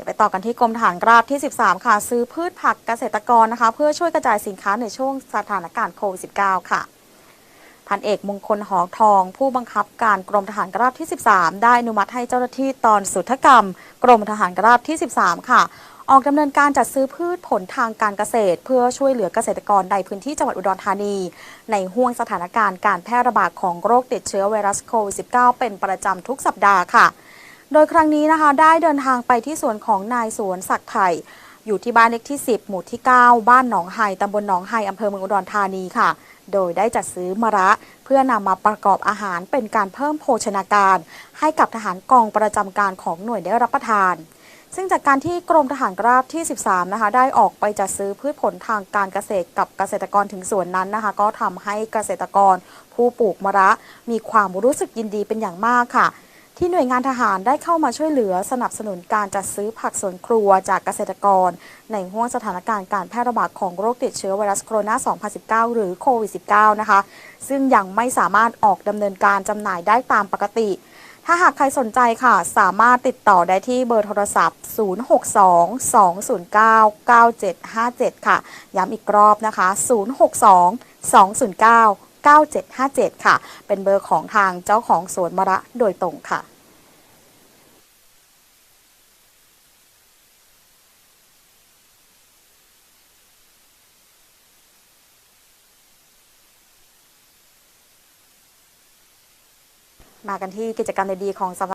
ดี๋ยวไปต่อกันที่กรมฐานราบที่ 13 ค่ะ ซื้อพืชผักเกษตรกรนะคะ เพื่อช่วยกระจายสินค้าในช่วงสถานการณ์โควิด -19 ค่ะพันเอกมงคลหอทอง ผู้บังคับการกรมทหารราบที่ 13 ได้อนุมัติให้เจ้าหน้าที่ตอนสุทธกรรม กรมทหารราบที่ 13 ค่ะ ออกดำเนินการจัดซื้อพืชผลทางการเกษตร เพื่อช่วยเหลือเกษตรกรในพื้นที่จังหวัดอุดรธานี ในห่วงสถานการณ์การแพร่ระบาดของโรคติดเชื้อไวรัสโควิด -19 เป็นประจำทุกสัปดาห์ค่ะ โดยครั้งนี้นะคะได้เดินทางไปที่สวนของนายสวนศักดิ์ไผ่อยู่ที่บ้านเลขที่ 10 หมู่ที่ 9 บ้านหนองไฮตำบลหนองไฮอำเภอเมืองอุดรธานีค่ะ โดยได้จัดซื้อมะระ เพื่อนำมาประกอบอาหารเป็นการเพิ่มโภชนาการ ให้กับทหารกองประจำการของหน่วยได้รับประทาน ซึ่งจากการที่กรมทหารราบที่ 13 นะคะ ได้ออกไปจัดซื้อพืชผลทางการเกษตรกับเกษตรกรถึงส่วนนั้นนะคะ ก็ทำให้เกษตรกรผู้ปลูกมะระ มีความรู้สึกยินดีเป็นอย่างมากค่ะ ที่หน่วยงานทหารได้เข้ามาช่วยเหลือสนับสนุนการจัดซื้อผักสวนครัวจากเกษตรกร ในห่วงสถานการณ์การแพร่ระบาดของโรคติดเชื้อไวรัสโคโรนา 2019 หรือโควิด -19 นะคะ ซึ่งยังไม่สามารถออกดำเนินการจำหน่ายได้ตามปกติ ถ้าหากใครสนใจค่ะ สามารถติดต่อได้ที่เบอร์โทรศัพท์ 062-209-9757 ค่ะ ย้ำอีกรอบนะคะ 062-209 9757 ค่ะ เป็นเบอร์ของทางเจ้าของสวนมะระโดยตรงค่ะมากันที่กิจกรรมดีๆของสำ